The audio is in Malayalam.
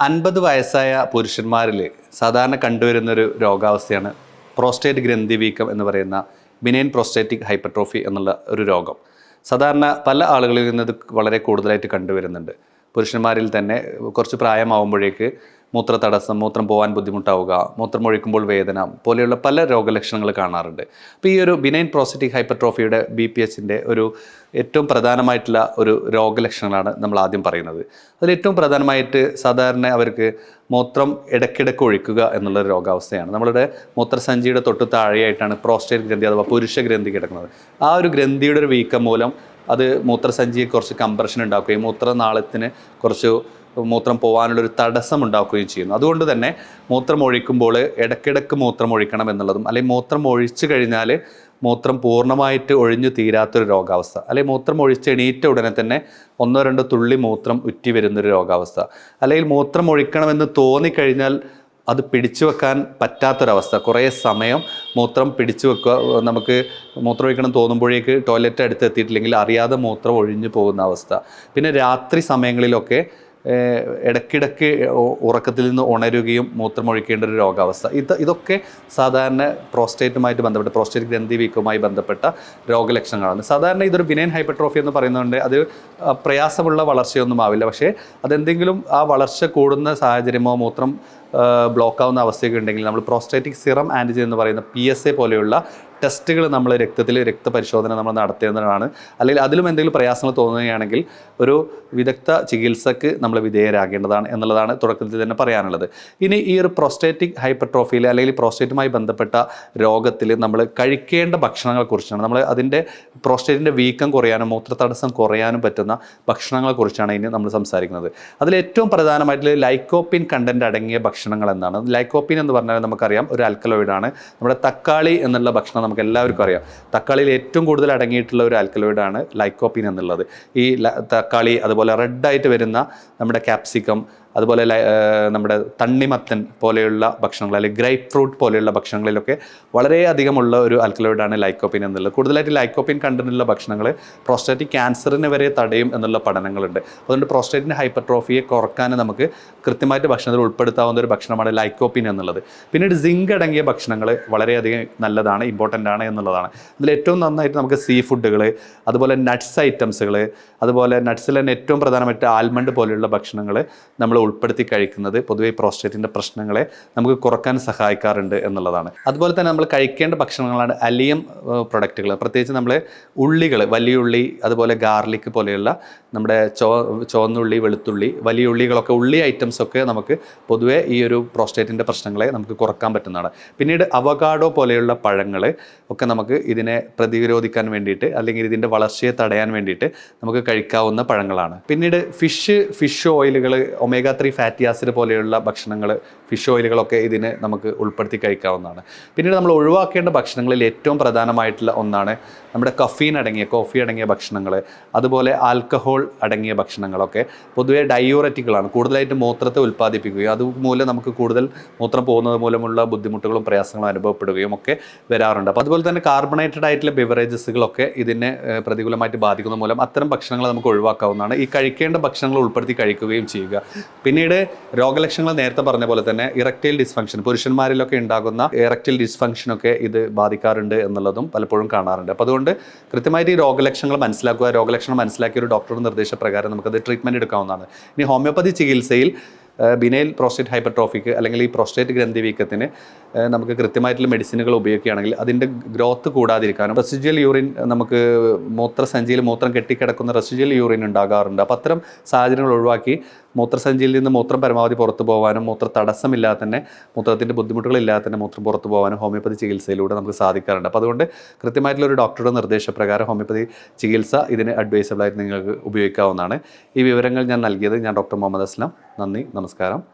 അൻപത് വയസ്സായ പുരുഷന്മാരിൽ സാധാരണ കണ്ടുവരുന്നൊരു രോഗാവസ്ഥയാണ് പ്രോസ്റ്റേറ്റ് ഗ്രന്ഥി വീക്കം എന്ന് പറയുന്ന ബിനൈൻ പ്രോസ്റ്റേറ്റിക് ഹൈപ്പർട്രോഫി എന്നുള്ള ഒരു രോഗം. സാധാരണ പല ആളുകളിൽ നിന്ന് ഇത് വളരെ കൂടുതലായിട്ട് കണ്ടുവരുന്നുണ്ട്. പുരുഷന്മാരിൽ തന്നെ കുറച്ച് പ്രായമാവുമ്പോഴേക്ക് മൂത്ര തടസ്സം മൂത്രം പോകാൻ ബുദ്ധിമുട്ടാവുക മൂത്രം ഒഴിക്കുമ്പോൾ വേദന പോലെയുള്ള പല രോഗലക്ഷണങ്ങൾ കാണാറുണ്ട്. അപ്പോൾ ഈ ഒരു ബിനൈൻ പ്രോസ്റ്റേറ്റിക് ഹൈപ്പർട്രോഫിയുടെ ബി പി എച്ചിന്റെ ഒരു ഏറ്റവും പ്രധാനമായിട്ടുള്ള ഒരു രോഗലക്ഷണങ്ങളാണ് നമ്മൾ ആദ്യം പറയുന്നത്. അതിൽ ഏറ്റവും പ്രധാനമായിട്ട് സാധാരണ അവർക്ക് മൂത്രം ഇടയ്ക്കിടയ്ക്ക് ഒഴിക്കുക എന്നുള്ള രോഗാവസ്ഥയാണ്. നമ്മളുടെ മൂത്രസഞ്ചിയുടെ തൊട്ട് താഴെയായിട്ടാണ് പ്രോസ്റ്റേറ്റ് ഗ്രന്ഥി അഥവാ പുരുഷ ഗ്രന്ഥി കിടക്കുന്നത്. ആ ഒരു ഗ്രന്ഥിയുടെ ഒരു വീക്കം മൂലം അത് മൂത്രസഞ്ചിയെ കുറച്ച് കംപ്രഷൻ ഉണ്ടാക്കുകയും മൂത്രനാളത്തിന് കുറച്ച് മൂത്രം പോകാനുള്ള ഒരു തടസ്സം ഉണ്ടാക്കുകയും ചെയ്യുന്നു. അതുകൊണ്ട് തന്നെ മൂത്രം ഒഴിക്കുമ്പോൾ ഇടയ്ക്കിടയ്ക്ക് മൂത്രം ഒഴിക്കണം എന്നുള്ളതും അല്ലെങ്കിൽ മൂത്രം ഒഴിച്ചു കഴിഞ്ഞാൽ മൂത്രം പൂർണമായിട്ട് ഒഴിഞ്ഞു തീരാത്തൊരു രോഗാവസ്ഥ അല്ലെങ്കിൽ മൂത്രം ഒഴിച്ച് എണീറ്റ ഉടനെ തന്നെ ഒന്നോ രണ്ടോ തുള്ളി മൂത്രം ഉറ്റി വരുന്നൊരു രോഗാവസ്ഥ. അല്ലെങ്കിൽ മൂത്രം ഒഴിക്കണമെന്ന് തോന്നിക്കഴിഞ്ഞാൽ അത് പിടിച്ചു വെക്കാൻ പറ്റാത്തൊരവസ്ഥ. കുറേ സമയം മൂത്രം പിടിച്ചു വെക്കുക നമുക്ക് മൂത്രം ഒഴിക്കണം തോന്നുമ്പോഴേക്ക് ടോയ്ലറ്റ് അടുത്ത് എത്തിയിട്ടില്ലെങ്കിൽ അറിയാതെ മൂത്രം ഒഴിഞ്ഞു പോകുന്ന അവസ്ഥ. പിന്നെ രാത്രി സമയങ്ങളിലൊക്കെ ഇടയ്ക്കിടയ്ക്ക് ഉറക്കത്തിൽ നിന്ന് ഉണരുകയും മൂത്രമൊഴിക്കേണ്ട ഒരു രോഗാവസ്ഥ. ഇത് ഇതൊക്കെ സാധാരണ പ്രോസ്റ്റേറ്റുമായിട്ട് ബന്ധപ്പെട്ട പ്രോസ്റ്റേറ്റ് ഗ്രന്ഥി വീക്കുമായി ബന്ധപ്പെട്ട രോഗലക്ഷണങ്ങളാണ്. സാധാരണ ഇതൊരു ബിനൈൻ ഹൈപ്പർട്രോഫി എന്ന് പറയുന്നതുകൊണ്ട് അത് പ്രയാസമുള്ള വളർച്ചയൊന്നും ആവില്ല. പക്ഷേ അതെന്തെങ്കിലും ആ വളർച്ച കൂടുന്ന സാഹചര്യമോ മൂത്രം ബ്ലോക്കാവുന്ന അവസ്ഥയൊക്കെ ഉണ്ടെങ്കിൽ നമ്മൾ പ്രോസ്റ്റേറ്റിക് സിറം ആന്റിജൻ എന്ന് പറയുന്ന പി എസ് എ പോലെയുള്ള ടെസ്റ്റുകൾ നമ്മൾ രക്തത്തിൽ രക്തപരിശോധന നമ്മൾ നടത്തേണ്ടതാണ് അല്ലെങ്കിൽ അതിലും എന്തെങ്കിലും പ്രയാസങ്ങൾ തോന്നുകയാണെങ്കിൽ ഒരു വിദഗ്ധ ചികിത്സക്ക് നമ്മൾ വിധേയരാകേണ്ടതാണ് എന്നുള്ളതാണ് തുടക്കത്തിൽ തന്നെ പറയാനുള്ളത്. ഇനി ഈ ഒരു പ്രോസ്റ്റേറ്റിക് ഹൈപ്പർട്രോഫിയിൽ അല്ലെങ്കിൽ പ്രോസ്റ്റേറ്റുമായി ബന്ധപ്പെട്ട രോഗത്തിൽ നമ്മൾ കഴിക്കേണ്ട ഭക്ഷണങ്ങളെക്കുറിച്ചാണ്. നമ്മൾ അതിന്റെ പ്രോസ്റ്റേറ്റിന്റെ വീക്കം കുറയാനും മൂത്രതടസ്സം കുറയാനും പറ്റുന്ന ഭക്ഷണങ്ങളെക്കുറിച്ചാണ് ഇനി നമ്മൾ സംസാരിക്കുന്നത്. അതിൽ ഏറ്റവും പ്രധാനമായിട്ടുള്ള ലൈക്കോപ്പിൻ കണ്ടന്റ് അടങ്ങിയ ഭക്ഷണങ്ങൾ എന്താണ്? ലൈക്കോപ്പിൻ എന്ന് പറഞ്ഞാൽ നമുക്കറിയാം ഒരു ആൽക്കലോയിഡാണ് നമ്മുടെ തക്കാളി എന്നുള്ള ഭക്ഷണം നമുക്ക് എല്ലാവർക്കും അറിയാം. തക്കാളിയിൽ ഏറ്റവും കൂടുതൽ അടങ്ങിയിട്ടുള്ള ഒരു ആൽക്കലോയിഡാണ് ലൈക്കോപ്പിൻ എന്നുള്ളത്. ഈ തക്കാളി അതുപോലെ റെഡായിട്ട് വരുന്ന നമ്മുടെ ക്യാപ്സിക്കം അതുപോലെ നമ്മുടെ തണ്ണിമത്തൻ പോലെയുള്ള ഭക്ഷണങ്ങൾ അല്ലെങ്കിൽ ഗ്രേപ്പ് ഫ്രൂട്ട് പോലെയുള്ള ഭക്ഷണങ്ങളിലൊക്കെ വളരെയധികമുള്ള ഒരു ആൽക്കലോയിഡാണ് ലൈക്കോപ്പിൻ എന്നുള്ളത്. കൂടുതലായിട്ട് ലൈക്കോപ്പിൻ കണ്ടന്റുള്ള ഭക്ഷണങ്ങൾ പ്രോസ്റ്റേറ്റിക് ക്യാൻസറിനെ വരെ തടയും എന്നുള്ള പഠനങ്ങളുണ്ട്. അതുകൊണ്ട് പ്രോസ്റ്റേറ്റിന്റെ ഹൈപ്പർട്രോഫിയെ കുറയ്ക്കാൻ നമുക്ക് കൃത്യമായിട്ട് ഭക്ഷണത്തിൽ ഉൾപ്പെടുത്താവുന്ന ഒരു ഭക്ഷണമാണ് ലൈക്കോപ്പിൻ എന്നുള്ളത്. പിന്നീട് സിങ്ക് അടങ്ങിയ ഭക്ഷണങ്ങൾ വളരെയധികം നല്ലതാണ് ഇമ്പോർട്ടന്റ് ആണ് എന്നുള്ളതാണ്. അതിൽ ഏറ്റവും നന്നായിട്ട് നമുക്ക് സീ ഫുഡുകൾ അതുപോലെ നട്ട്സ് ഐറ്റംസുകൾ അതുപോലെ നട്ട്സിൽ തന്നെ ഏറ്റവും പ്രധാനമായിട്ട് ആൽമണ്ട് പോലെയുള്ള ഭക്ഷണങ്ങൾ നമ്മൾ ഉൾപ്പെടുത്തി കഴിക്കുന്നത് പൊതുവെ പ്രോസ്റ്റേറ്റിന്റെ പ്രശ്നങ്ങളെ നമുക്ക് കുറയ്ക്കാൻ സഹായിക്കാറുണ്ട് എന്നുള്ളതാണ്. അതുപോലെ തന്നെ നമ്മൾ കഴിക്കേണ്ട ഭക്ഷണങ്ങളാണ് അലിയം പ്രൊഡക്റ്റുകൾ. പ്രത്യേകിച്ച് നമ്മൾ ഉള്ളികൾ വലിയ ഉള്ളി അതുപോലെ ഗാർലിക് പോലെയുള്ള നമ്മുടെ ചോ ചുവന്നുള്ളി വെളുത്തുള്ളി വലിയ ഉള്ളികളൊക്കെ ഉള്ളി ഐറ്റംസ് ഒക്കെ നമുക്ക് പൊതുവെ ഈ ഒരു പ്രോസ്റ്റേറ്റിന്റെ പ്രശ്നങ്ങളെ നമുക്ക് കുറയ്ക്കാൻ പറ്റുന്നതാണ്. പിന്നീട് അവകാഡോ പോലെയുള്ള പഴങ്ങൾ ഒക്കെ നമുക്ക് ഇതിനെ പ്രതിരോധിക്കാൻ വേണ്ടിയിട്ട് അല്ലെങ്കിൽ ഇതിന്റെ വളർച്ചയെ തടയാൻ വേണ്ടിയിട്ട് നമുക്ക് കഴിക്കാവുന്ന പഴങ്ങളാണ്. പിന്നീട് ഫിഷ് ഫിഷ് ഓയിലുകൾ ഒമേഗ ത്രീ ഫാറ്റി ആസിഡ് പോലെയുള്ള ഭക്ഷണങ്ങൾ ഫിഷ് ഓയിലുകളൊക്കെ ഇതിന് നമുക്ക് ഉൾപ്പെടുത്തി കഴിക്കാവുന്നതാണ്. പിന്നീട് നമ്മൾ ഒഴിവാക്കേണ്ട ഭക്ഷണങ്ങളിൽ ഏറ്റവും പ്രധാനമായിട്ടുള്ള ഒന്നാണ് നമ്മുടെ കഫീൻ അടങ്ങിയ കോഫി അടങ്ങിയ ഭക്ഷണങ്ങൾ അതുപോലെ ആൽക്കഹോൾ അടങ്ങിയ ഭക്ഷണങ്ങളൊക്കെ. പൊതുവേ ഡയൂററ്റിക്കുകളാണ് കൂടുതലായിട്ട് മൂത്രത്തെ ഉൽപ്പാദിപ്പിക്കുകയും അതുമൂലം നമുക്ക് കൂടുതൽ മൂത്രം പോകുന്നത് മൂലമുള്ള ബുദ്ധിമുട്ടുകളും പ്രയാസങ്ങളും അനുഭവപ്പെടുകയും ഒക്കെ വരാറുണ്ട്. അപ്പോൾ അതുപോലെ തന്നെ കാർബണേറ്റഡ് ആയിട്ടുള്ള ബിവറേജസുകളൊക്കെ ഇതിനെ പ്രതികൂലമായിട്ട് ബാധിക്കുന്ന മൂലം അത്തരം ഭക്ഷണങ്ങൾ നമുക്ക് ഒഴിവാക്കാവുന്നതാണ്. ഈ കഴിക്കേണ്ട ഭക്ഷണങ്ങൾ ഉൾപ്പെടുത്തി കഴിക്കുകയും ചെയ്യുക. പിന്നീട് രോഗലക്ഷണങ്ങൾ നേരത്തെ പറഞ്ഞ പോലെ തന്നെ ഇറക്റ്റൈൽ ഡിസ്ഫങ്ഷൻ പുരുഷന്മാരിലൊക്കെ ഉണ്ടാകുന്ന ഇറക്റ്റൈൽ ഡിസ്ഫങ്ഷനൊക്കെ ഇത് ബാധിക്കാറുണ്ട് എന്നുള്ളതും പലപ്പോഴും കാണാറുണ്ട്. അപ്പോൾ അതുകൊണ്ട് കൃത്യമായിട്ട് ഈ രോഗലക്ഷണങ്ങൾ മനസ്സിലാക്കുക രോഗലക്ഷണം മനസ്സിലാക്കിയ ഒരു ഡോക്ടറുടെ നിർദ്ദേശപ്രകാരം നമുക്കത് ട്രീറ്റ്മെന്റ് എടുക്കാവുന്നതാണ്. ഇനി ഹോമിയോപ്പതി ചികിത്സയിൽ ബിനൈൽ പ്രോസ്റ്റേറ്റ് ഹൈപ്പർട്രോഫിക്ക് അല്ലെങ്കിൽ ഈ പ്രോസ്റ്റേറ്റ് ഗ്രന്ഥി വീക്കത്തിന് നമുക്ക് കൃത്യമായിട്ടുള്ള മെഡിസിനുകൾ ഉപയോഗിക്കുകയാണെങ്കിൽ അതിന്റെ ഗ്രോത്ത് കൂടാതിരിക്കാനും റെസിജ്വൽ യൂറിൻ നമുക്ക് മൂത്രസഞ്ചിയിൽ മൂത്രം കെട്ടിക്കിടക്കുന്ന റെസിജ്വൽ യൂറിൻ ഉണ്ടാകാറുണ്ട്. അപ്പോൾ അത്തരം സാഹചര്യങ്ങൾ ഒഴിവാക്കി മൂത്രസഞ്ചിയിൽ നിന്ന് മൂത്രം പരമാവധി പുറത്തു പോകാനും മൂത്ര തടസ്സമില്ലാതെ തന്നെ മൂത്രത്തിന്റെ ബുദ്ധിമുട്ടുകളില്ലാതെ തന്നെ മൂത്രം പുറത്തു പോകാനും ഹോമിയോപ്പതി ചികിത്സയിലൂടെ നമുക്ക് സാധിക്കാറുണ്ട്. അപ്പോൾ അതുകൊണ്ട് കൃത്യമായിട്ടുള്ള ഒരു ഡോക്ടറുടെ നിർദ്ദേശപ്രകാരം ഹോമിയോപ്പതി ചികിത്സ ഇതിന് അഡ്വൈസബിളായിട്ട് നിങ്ങൾക്ക് ഉപയോഗിക്കാവുന്നതാണ്. ഈ വിവരങ്ങൾ ഞാൻ നൽകിയത് ഞാൻ ഡോക്ടർ മുഹമ്മദ് അസ്ലാം. നന്ദി നമസ്കാരം.